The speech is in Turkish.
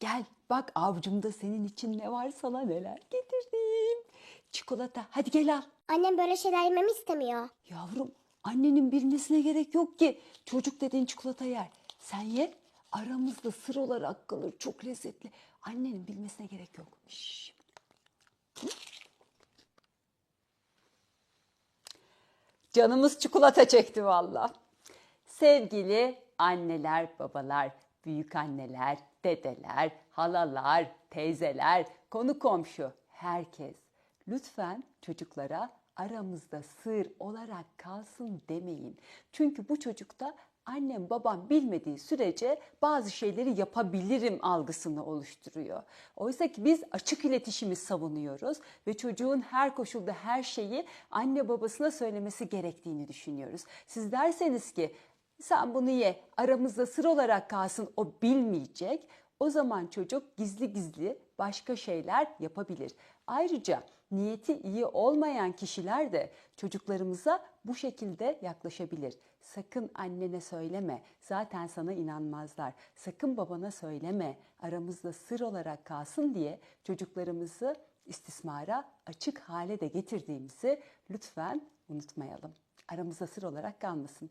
Gel bak avucumda senin için ne var sana neler getirdim. Çikolata hadi gel al. Annem böyle şeyler yememi istemiyor. Yavrum annenin bilmesine gerek yok ki. Çocuk dediğin çikolata yer. Sen ye aramızda sır olarak kalır çok lezzetli. Annenin bilmesine gerek yok. Şşş. Canımız çikolata çekti valla. Sevgili anneler, babalar, büyük anneler, dedeler, halalar, teyzeler, konu komşu, herkes. Lütfen çocuklara aramızda sır olarak kalsın demeyin. Çünkü bu çocukta annem babam bilmediği sürece bazı şeyleri yapabilirim algısını oluşturuyor. Oysa ki biz açık iletişimi savunuyoruz ve çocuğun her koşulda her şeyi anne babasına söylemesi gerektiğini düşünüyoruz. Siz derseniz ki sen bunu ye aramızda sır olarak kalsın o bilmeyecek. O zaman çocuk gizli gizli başka şeyler yapabilir. Ayrıca niyeti iyi olmayan kişiler de çocuklarımıza bu şekilde yaklaşabilir. Sakın annene söyleme, zaten sana inanmazlar. Sakın babana söyleme, aramızda sır olarak kalsın diye çocuklarımızı istismara açık hale de getirdiğimizi lütfen unutmayalım. Aramızda sır olarak kalmasın.